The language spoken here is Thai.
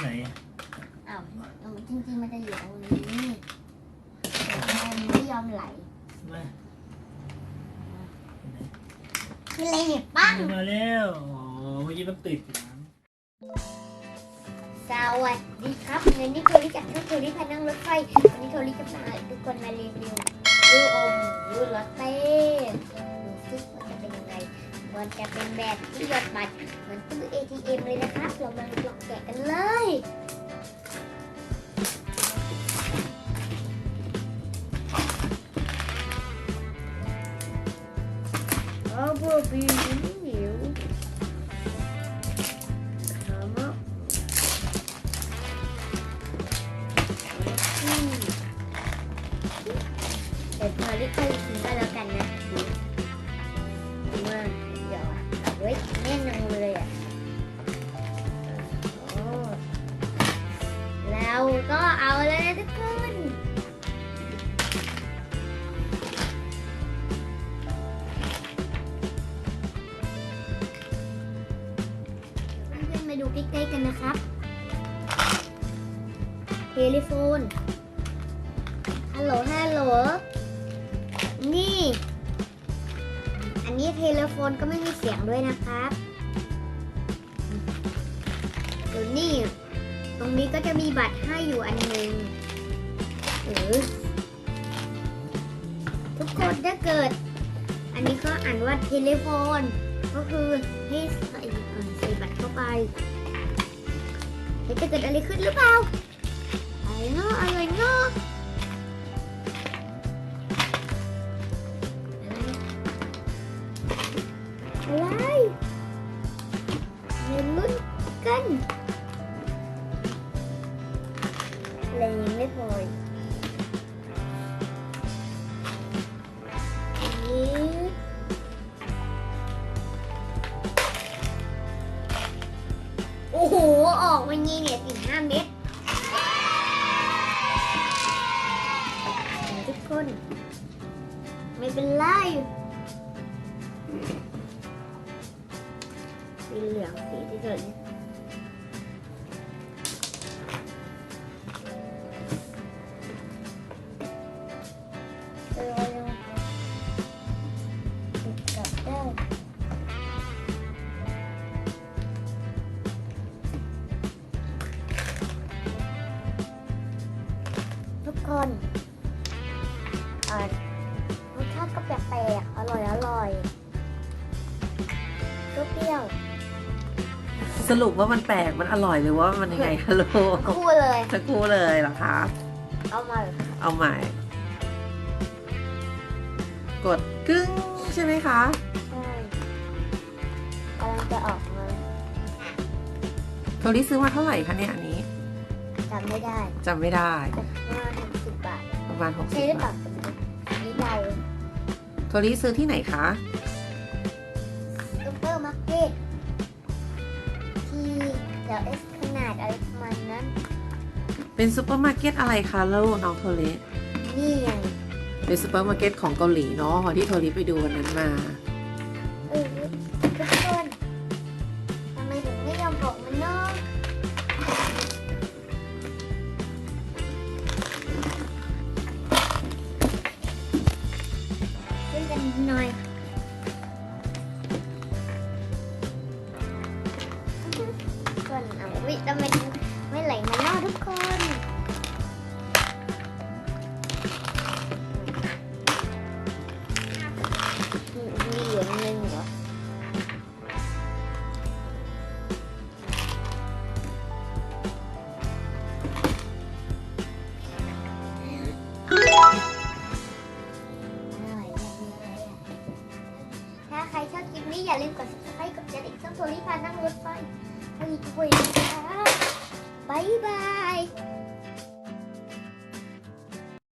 ไหนอะอ้าวจริงๆมันจะอยู่ตรงนี้แต่มันไม่ยอมไหลมาคืออะไรเนี่ยปั้งมาแล้วอ๋อเมื่อกี้มันติดอยู่นะสวัสดีครับวันนี้โทริจากช่องโทริพานั่งรถไฟวันนี้โทริจะพาทุกคนมารีวิวลูกอมลูกลอตเต้ มันจะเป็นแบบที่หยอดบัตรเหมือนตู้ ATM เลยนะครับ เรามาลองแกะกันเลยเอาบะบีหิวถามว่าอืมเดี๋ยวมาลิคอยกินก็แล้วกันนะดูดูว่า ฮ้ยแน่นจังเลยอะแล้วก็เอาเลยนะทุกคนเพื่อนมาดูใกล้ๆกันนะครับเทเลโฟนฮัลโหลฮัลโหลนี่ นี้เทเลโฟนก็ไม่มีเสียงด้วยนะครับส่วนนี่ตรงนี้ก็จะมีบัตรให้อยู่อันหนึ่งหรือทุกคนถ้าเกิด อันนี้เขาอ่านว่าเทเลโฟน ก็คือให้ใส่ใส่บัตรเข้าไปเฮ้ยจะเกิดอะไรขึ้นหรือเปล่าอะไรเนาะอะไรเนาะ อะไรยังไม่พอนี่โอ้โห ออกมางี้เนี่ยสี่ห้าเม็ดทุกคน ไม่เป็นไรสีเหลืองสีที่เกิด ทุกคนเอ่อรสชาติก็แปลกๆ อร่อยอร่อยเปรี้ยวสรุปว่ามันแปลก มันอร่อยหรือว่ามันยังไงคะลูกๆคู่เลยสักครู่เลยเหรอคะ เอามาเลยเอาใหม่ กดกึ้งใช่ไหมคะใช่กำลังจะออกมาโทริซื้อมาเท่าไหร่คะเนี่ยอันนี้จำไม่ได้จำไม่ได้แต่ประมาณหกสิบบาทประมาณใช่หรือ60เปล่าบาทนี่เดาโทริซื้อที่ไหนคะซุปเปอร์มาร์เก็ตที่เดี๋ยวเอสขนาดอะไรประมาณนั้น เป็นซูเปอร์มาร์เก็ตอะไรคะลูกน้องโทรินี่ไงเป็นซูเปอร์มาร์เก็ตของเกาหลีเนาะที่โทริไปดูวันนั้นมา เออทุกคนทำไมถึงไม่ยอมบอกมันเนาะ ช่วยกันหน่อยาลืมกด subscribe กดกระดิ่งช่องโทรลิพานั่งรถไฟไปด้วยนะบ๊ายบาย